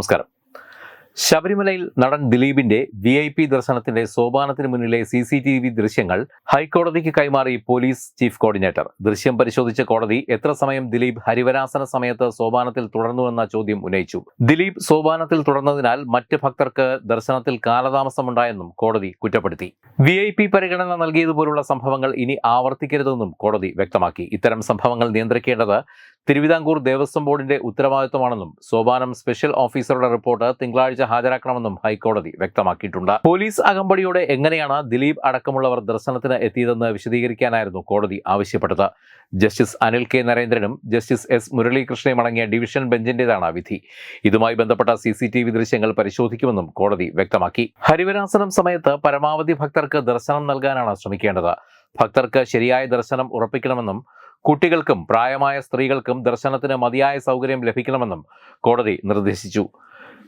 നമസ്കാരം. ശബരിമലയിൽ നടൻ ദിലീപിന്റെ വി ഐ പി ദർശനത്തിന്റെ സോപാനത്തിന് മുന്നിലെ സി സി ടി വി ദൃശ്യങ്ങൾ ഹൈക്കോടതിക്ക് കൈമാറി പോലീസ് ചീഫ് കോർഡിനേറ്റർ. ദൃശ്യം പരിശോധിച്ച കോടതി എത്ര സമയം ദിലീപ് ഹരിവരാസന സമയത്ത് സോപാനത്തിൽ തുടർന്നുവെന്ന ചോദ്യം ഉന്നയിച്ചു. ദിലീപ് സോപാനത്തിൽ തുടർന്നതിനാൽ മറ്റ് ഭക്തർക്ക് ദർശനത്തിൽ കാലതാമസമുണ്ടായെന്നും കോടതി കുറ്റപ്പെടുത്തി. വി ഐ പി പരിഗണന നൽകിയതുപോലുള്ള സംഭവങ്ങൾ ഇനി ആവർത്തിക്കരുതെന്നും കോടതി വ്യക്തമാക്കി. ഇത്തരം സംഭവങ്ങൾ നിയന്ത്രിക്കേണ്ടത് തിരുവിതാംകൂർ ദേവസ്വം ബോർഡിന്റെ ഉത്തരവാദിത്തമാണെന്നും സോപാനം സ്പെഷ്യൽ ഓഫീസറുടെ റിപ്പോർട്ട് തിങ്കളാഴ്ച ഹാജരാക്കണമെന്നും ഹൈക്കോടതി വ്യക്തമാക്കിയിട്ടുണ്ട്. പോലീസ് അകമ്പടിയോടെ എങ്ങനെയാണ് ദിലീപ് അടക്കമുള്ളവർ ദർശനത്തിന് എത്തിയതെന്ന് വിശദീകരിക്കാനായിരുന്നു കോടതി ആവശ്യപ്പെട്ടത്. ജസ്റ്റിസ് അനിൽ കെ നരേന്ദ്രനും ജസ്റ്റിസ് എസ് മുരളീകൃഷ്ണയും അടങ്ങിയ ഡിവിഷൻ ബെഞ്ചിന്റേതാണ് വിധി. ഇതുമായി ബന്ധപ്പെട്ട സി സി ടി വി ദൃശ്യങ്ങൾ പരിശോധിക്കുമെന്നും കോടതി വ്യക്തമാക്കി. ഹരിവരാസനം സമയത്ത് പരമാവധി ഭക്തർക്ക് ദർശനം നൽകാനാണ് ശ്രമിക്കേണ്ടത്. ഭക്തർക്ക് ശരിയായ ദർശനം ഉറപ്പിക്കണമെന്നും കുട്ടികൾക്കും പ്രായമായ സ്ത്രീകൾക്കും ദർശനത്തിന് മതിയായ സൗകര്യം ലഭിക്കണമെന്നും കോടതി നിർദ്ദേശിച്ചു.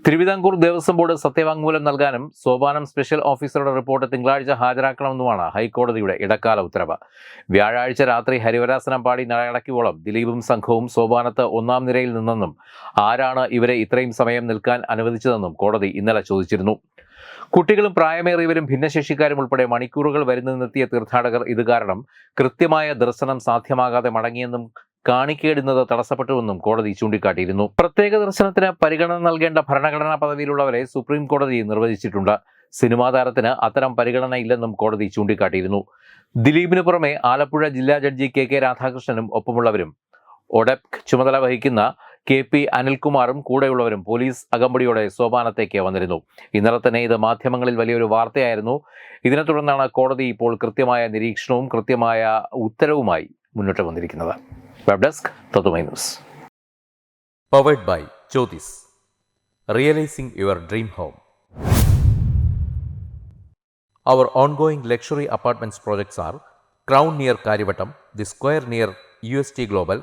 തിരുവിതാംകൂർ ദേവസ്വം ബോർഡ് സത്യവാങ്മൂലം നൽകാനും സോപാനം സ്പെഷ്യൽ ഓഫീസറുടെ റിപ്പോർട്ട് തിങ്കളാഴ്ച ഹാജരാക്കണമെന്നുമാണ് ഹൈക്കോടതിയുടെ ഇടക്കാല ഉത്തരവ്. വ്യാഴാഴ്ച രാത്രി ഹരിവരാസനം പാടി നടയടക്കിയോളം ദിലീപും സംഘവും സോപാനത്ത് ഒന്നാം നിരയിൽ നിന്നെന്നും ആരാണ് ഇവരെ ഇത്രയും സമയം നിൽക്കാൻ അനുവദിച്ചതെന്നും കോടതി ഇന്നലെ ചോദിച്ചിരുന്നു. കുട്ടികളും പ്രായമേറിയവരും ഭിന്നശേഷിക്കാരും ഉൾപ്പെടെ മണിക്കൂറുകൾ നിർത്തിയ തീർത്ഥാടകർ ഇത് കാരണം കൃത്യമായ ദർശനം സാധ്യമാകാതെ മടങ്ങിയെന്നും കാണിക്കേടുന്നത് തടസ്സപ്പെട്ടുവെന്നും കോടതി ചൂണ്ടിക്കാട്ടിയിരുന്നു. പ്രത്യേക ദർശനത്തിന് പരിഗണന നൽകേണ്ട ഭരണഘടനാ പദവിയിലുള്ളവരെ സുപ്രീം കോടതി നിർവചിച്ചിട്ടുണ്ട്. സിനിമാ താരത്തിന് അത്തരം പരിഗണന ഇല്ലെന്നും കോടതി ചൂണ്ടിക്കാട്ടിയിരുന്നു. ദിലീപിന് പുറമെ ആലപ്പുഴ ജില്ലാ ജഡ്ജി കെ കെ രാധാകൃഷ്ണനും ഒപ്പമുള്ളവരും ഒഡെപ് ചുമതല വഹിക്കുന്ന കെ പി അനിൽകുമാറും കൂടെയുള്ളവരും പോലീസ് അകമ്പടിയോടെ സോപാനത്തേക്ക് വന്നിരുന്നു. ഇന്നലെ തന്നെ ഇത് മാധ്യമങ്ങളിൽ വലിയൊരു വാർത്തയായിരുന്നു. ഇതിനെ തുടർന്നാണ് കോടതി ഇപ്പോൾ കൃത്യമായ നിരീക്ഷണവും കൃത്യമായ ഉത്തരവുമായി മുന്നോട്ട് വന്നിരിക്കുന്നത്. Web desk news powered by Jyothis realising your dream home Our ongoing luxury apartments projects are Crown near Karivattam, The Square near UST Global,